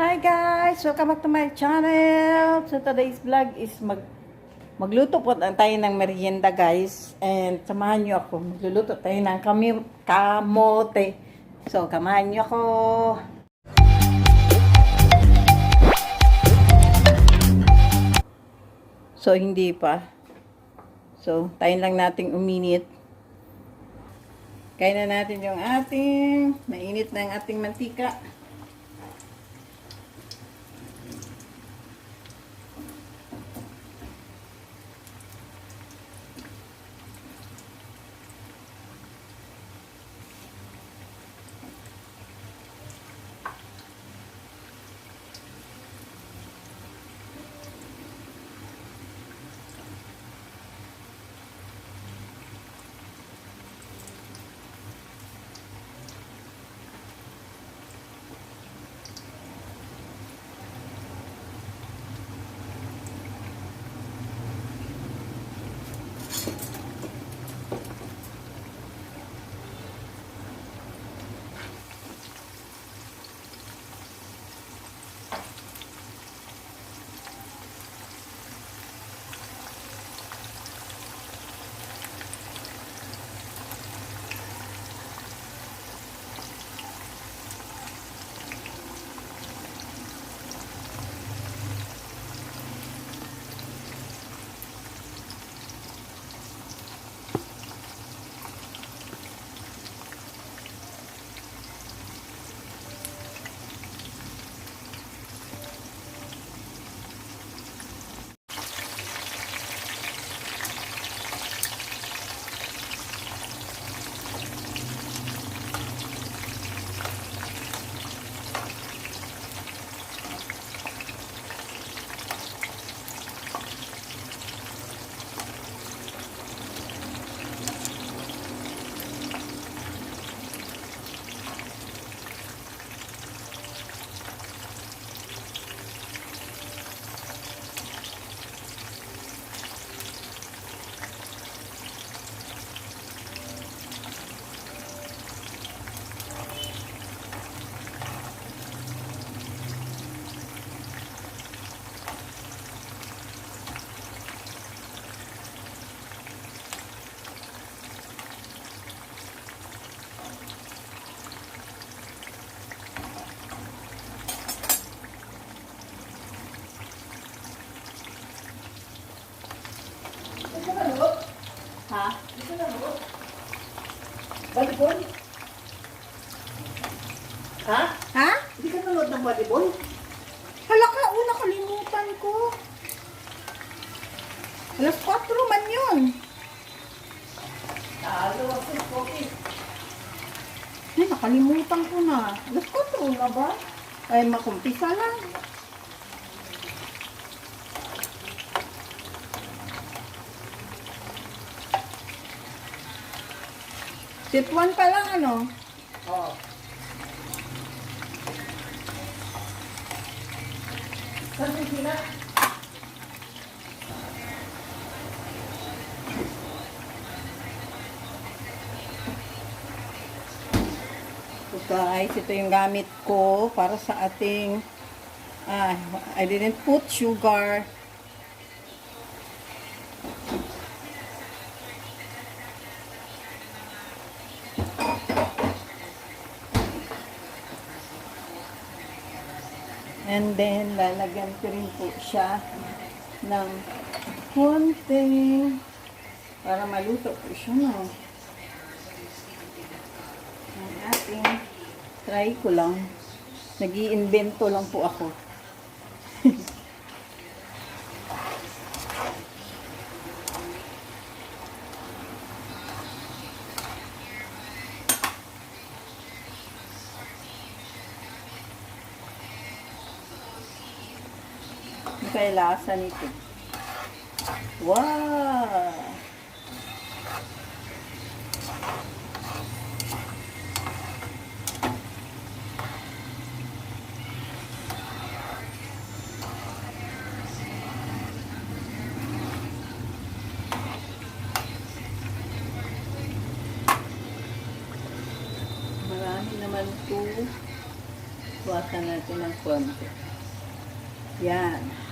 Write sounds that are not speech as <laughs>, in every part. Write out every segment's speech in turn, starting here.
Hi guys! Welcome back to my channel! So today's vlog is mag magluto po tayo ng merienda guys. And samahan niyo ako. Magluluto tayo ng kami kamote. So kamahan niyo ako. So hindi pa. So tayo lang nating uminit. Kain na natin yung ating mainit na ang ating mantika. Ha? Volleyball? Ha? Ha? Hindi ka nanood ng volleyball? Hala ka, una kalimutan ko. Alas 4 man yun. Ano ako, okay. Ay, nakalimutan ko na. Alas 4 na ba? Ay, makumpisa lang. Tip 1 pa lang, ano? Oo. Saan yung sila? Guys, ito yung gamit ko para sa ating ah, I didn't put sugar. And then, lalagyan ko rin po siya ng konting para maluto po siya, no? ang ating try ko lang. nag iimbento lang po ako. Kaya lasa nito? Wow! Marami naman to. What? Hawakan natin ng konti. Yan.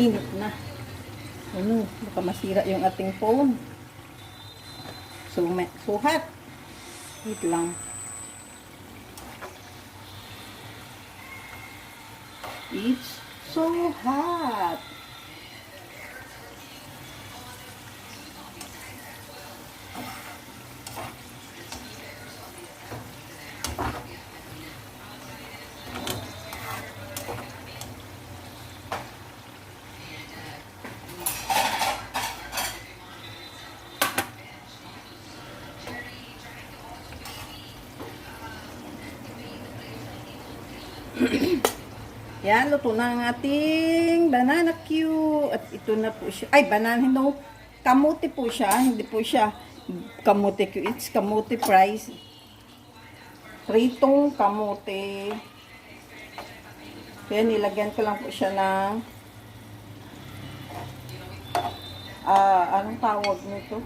Init na. Ano, baka masira yung ating phone. Sume, suhat. Wait lang. It's so hot. <coughs> Yan, luto na ang ating banana Q. At ito na po siya. Ay, banana, no. Kamuti po siya. Hindi po siya kamuti Q. It's kamuti fries. Pritong kamuti. Kaya nilagyan ko lang po siya ng ah, anong tawag nito?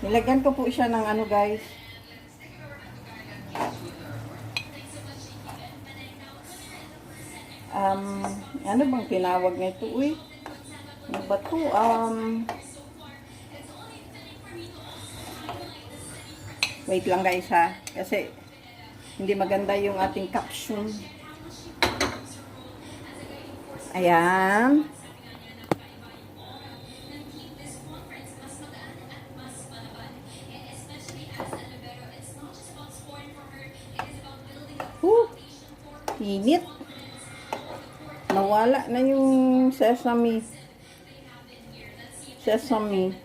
Nilagyan ko po siya ng ano guys. Um, ano bang tinawag nito, uy? Ano ba to? Um, wait lang guys ha, kasi hindi maganda yung ating caption. Ayan. Whew, init nawala na yung sesame. Sesame.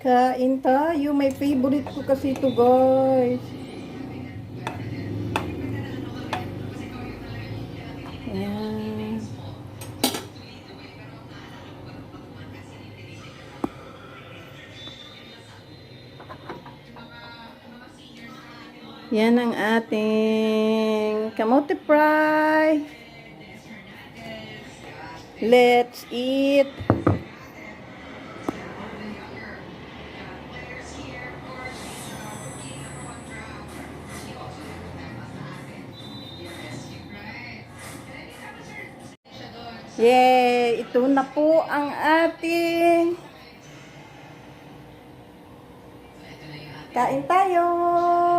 Kain tayo. May favorite ko kasi ito guys Yan ang ating kamote fry. Let's eat. Yay! Ito na po ang ating Kain tayo!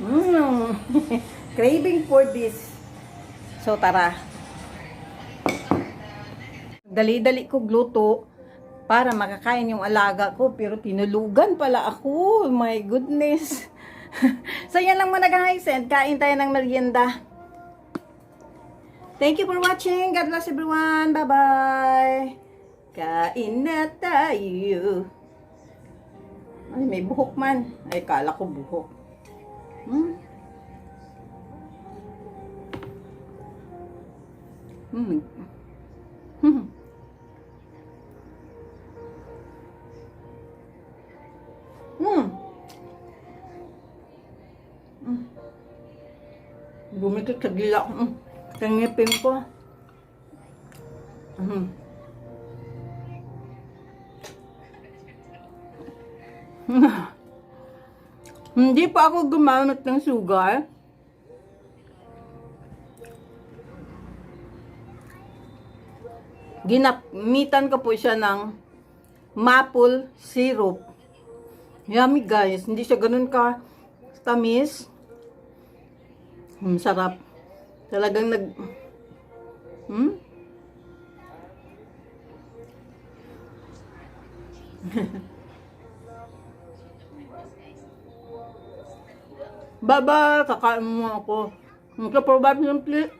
Mmm! <laughs> Craving for this. So, tara. Dali-dali ko gluto para makakain yung alaga ko. Pero tinulugan pala ako. My goodness. <laughs> so, yan lang muna guys. And kain tayo ng merienda. Thank you for watching. God bless everyone. Bye-bye. Kain na tayo. Ay, may buhok man. Ay, kala ko buhok. Hmm? Hmm. Hmm. Hmm. Hmm. Bumikit sa gila. Hmm. Tangipin ko. Hmm. Hindi pa ako gumamit ng sugar. ginamitan ko po siya ng maple syrup. Yummy guys, hindi siya ganun ka tamis. Hmm, sarap. Talagang nag... Hmm? <laughs> Baba, kakain mo ako. Ito, probably simple.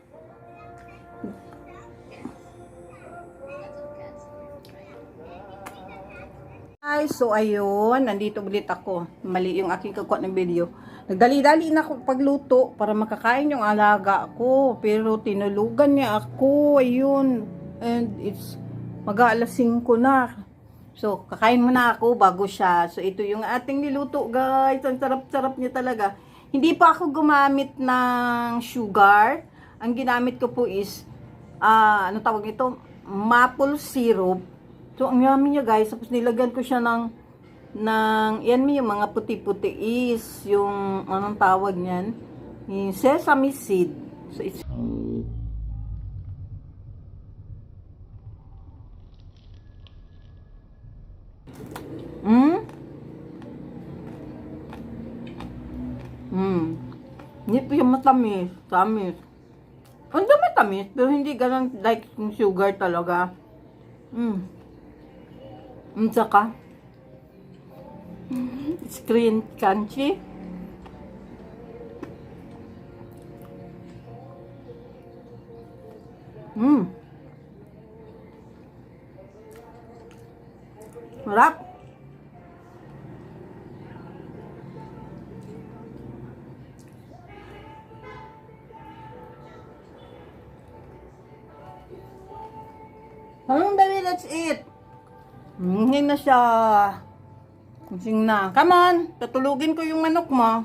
Ay, so ayun, nandito ulit ako. Mali yung aking kakuha ng video. Nagdali-dali na ako pagluto para makakain yung alaga ko. Pero tinulugan niya ako, ayun. And it's mag-aalas 5 na. So, kakain muna ako bago siya. So, ito yung ating niluto, guys. Ang sarap-sarap niya talaga. Hindi pa ako gumamit ng sugar. Ang ginamit ko po is, ah, ano tawag ito? Maple syrup. So, ang yummy niya, guys. Tapos, nilagyan ko siya ng, ng, yan mi, yung mga puti-puti is, yung, anong tawag niyan? Yung sesame seed. So, it's, Hmm? Hmm. Hindi matamis. Tamis. Ang dami tamis, pero hindi ganun like yung sugar talaga. Hmm. Ang saka. <laughs> Screen crunchy. Hmm. Sarap. On, baby, let's eat. Hingin na siya. Kusing na. Come on, tutulugin ko yung manok mo.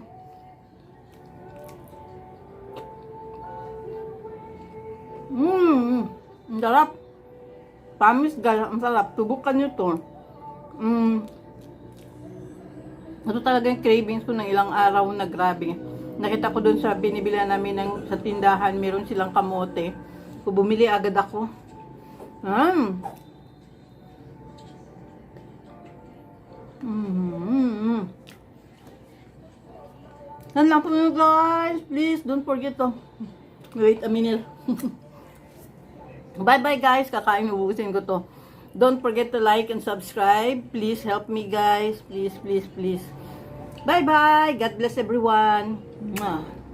Mmm, ang sarap. Pamis guys, ang sarap. Subukan nyo to. Mmm. Ito talaga yung cravings ko ng ilang araw na grabe. Nakita ko doon sa binibila namin ng, sa tindahan, meron silang kamote. So, bumili agad ako. Mm. Mm-hmm. Yan lang po yun, guys. Please, don't forget to. Wait a minute. <laughs> Bye-bye, guys. Kakain, ubusin ko to. Don't forget to like and subscribe. Please help me, guys. Please, please, please. Bye-bye. God bless everyone. Mwah.